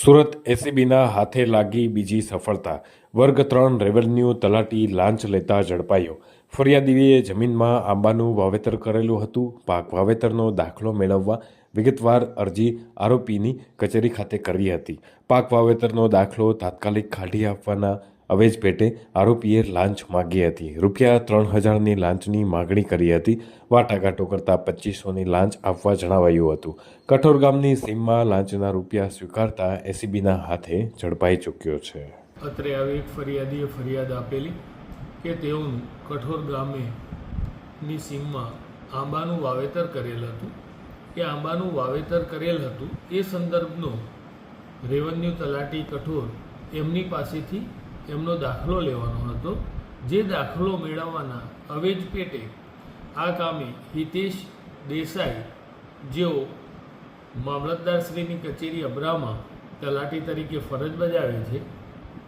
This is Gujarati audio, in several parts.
સુરત એસીબીના હાથે લાગી બીજી સફળતા. વર્ગ ત્રણ રેવન્યુ તલાટી લાંચ લેતા ઝડપાયો. ફરિયાદીએ જમીનમાં આંબાનું વાવેતર કરેલું હતું. પાક વાવેતરનો દાખલો મેળવવા વિગતવાર અરજી આરોપીની કચેરી ખાતે કરવી હતી. પાક વાવેતરનો દાખલો તાત્કાલિક કાઢી આપવાના અવેજ પેટે આરોપીએ લાંચ માગી હતી. રૂપિયા ત્રણ હજારની લાંચની માગણી કરી હતી. વાટાઘાટો કરતા પચીસોની લાંચ આપવા જણાવાયું હતું. કઠોર ગામની સીમમાં લાંચના રૂપિયા સ્વીકારતા એસીબીના હાથે ઝડપાઈ ચૂક્યો છે. અત્રે આવી એક ફરિયાદીએ ફરિયાદ આપેલી કે તેઓનું કઠોર ગામે ની સીમમાં આંબાનું વાવેતર કરેલ હતું. એ આંબાનું વાવેતર કરેલ હતું. એ સંદર્ભનો રેવન્યુ તલાટી કઠોર એમની પાસેથી એમનો દાખલો લેવાનો હતો, જે દાખલો મેળવવાના અવેજ પેટે આ કામે હિતેશ દેસાઈ, જેઓ મામલતદારશ્રીની કચેરી અબરામાં તલાટી તરીકે ફરજ બજાવે છે,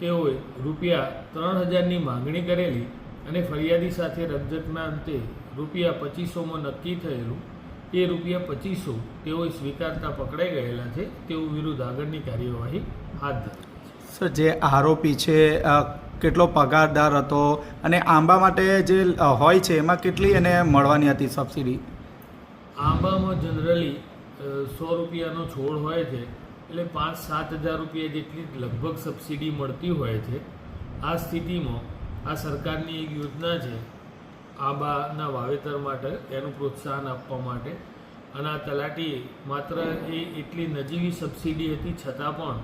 તેઓએ રૂપિયા ત્રણ હજારની માંગણી કરેલી અને ફરિયાદી સાથે રજકના અંતે રૂપિયા પચીસોમાં નક્કી થયેલું, એ રૂપિયા પચીસો તેઓએ સ્વીકારતા પકડાઈ ગયેલા છે, તેઓ વિરુદ્ધ આગળની કાર્યવાહી હાથ ધરી. સર, જે આરોપી છે કેટલો પગારદાર હતો અને આંબા માટે જે હોય છે, એમાં કેટલી એને મળવાની હતી સબસિડી? આંબામાં જનરલી સો રૂપિયાનો છોડ હોય છે, એટલે પાંચ સાત હજાર રૂપિયા જેટલી લગભગ સબસિડી મળતી હોય છે. આ સ્થિતિમાં આ સરકારની એક યોજના છે, આંબાના વાવેતર માટે એનું પ્રોત્સાહન આપવા માટે. અને આ તલાટી માત્ર એ એટલી નજીવી સબસિડી હતી, છતાં પણ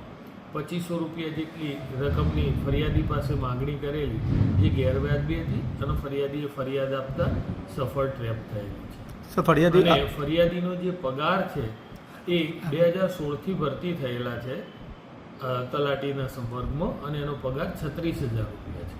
પચીસો રૂપિયા જેટલી રકમની ફરિયાદી પાસે માગણી કરેલી જે ગેરવ્યાજબી હતી અને ફરિયાદીએ ફરિયાદ આપતા સફળ ટ્રેપ થયેલી છે. ફરિયાદી અને ફરિયાદીનો જે પગાર છે એ બે હજાર સોળથી ભરતી થયેલા છે તલાટીના સંપર્કમાં અને એનો પગાર છત્રીસ હજાર રૂપિયા છે.